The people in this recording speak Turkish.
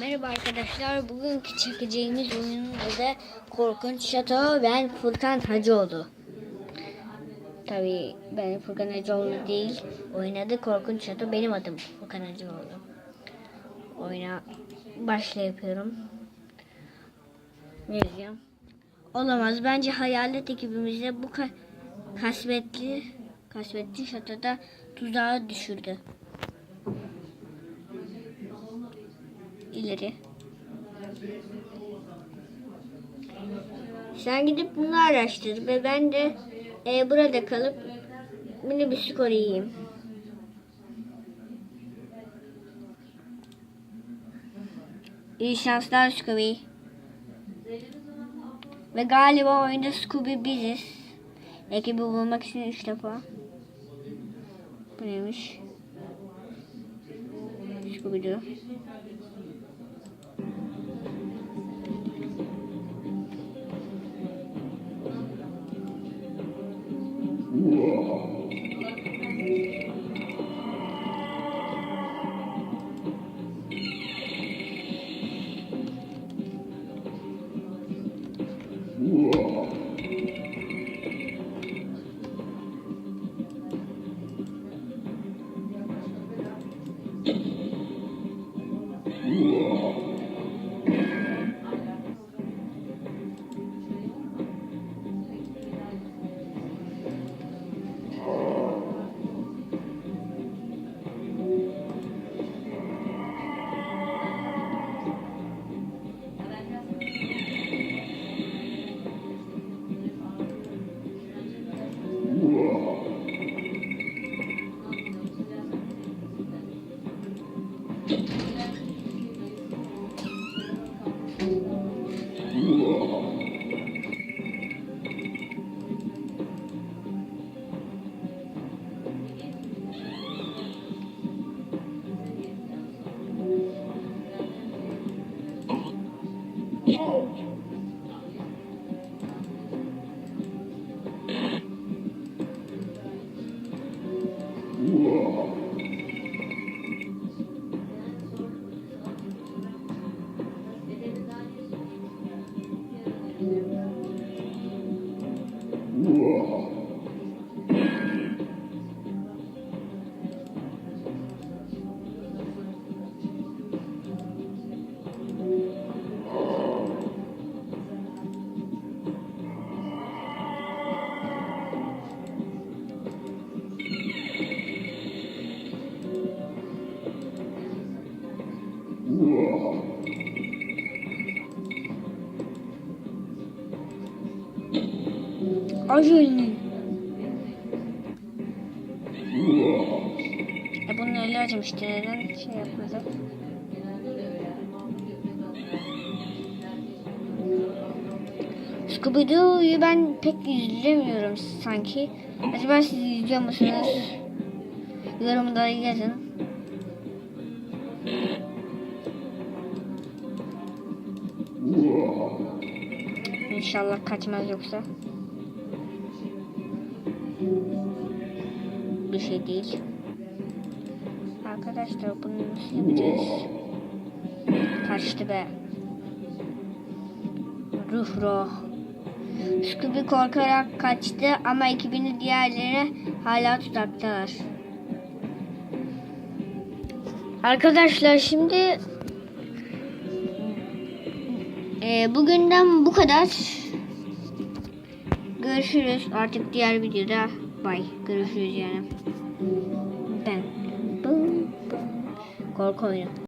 Merhaba arkadaşlar. Bugünkü çekeceğimiz oyunun adı Korkunç Şato. Ben Furkan Hacıoğlu. Tabii ben Furkan Hacıoğlu değil. Oyun adı Korkunç Şato. Benim adım Furkan Hacıoğlu. Oyuna başla yapıyorum. Ne diyeceğim? Olamaz. Bence hayalet ekibimizde bu ka kasvetli kasvetli şatoda tuzağa düşürdü. İleri. Sen gidip bunu araştır ve ben de e, burada kalıp minibüsü koruyayım. İyi şanslar Scooby. Ve galiba oyunda Scooby biziz. Ekibi bulmak için üç defa. Bu neymiş? Scooby-Doo. Whoa. Amen. Acayip. E bunun öyle acımıştı. Neden şey yapmadı? Scooby-Doo'yu ben pek izlemiyorum sanki. Acaba siz izliyor musunuz? Yorumlara yazın. İnşallah kaçmaz yoksa. Bir şey değil. Arkadaşlar bunu nasıl yapacağız? Kaçtı be. Ruh ruh. Scooby korkarak kaçtı ama ekibini diğerleri hala tutaktalar. Arkadaşlar şimdi e, bugünden bu kadar. Görüşürüz artık diğer videoda. Bay. Görüşürüz yani. Ben. Korku oyunu.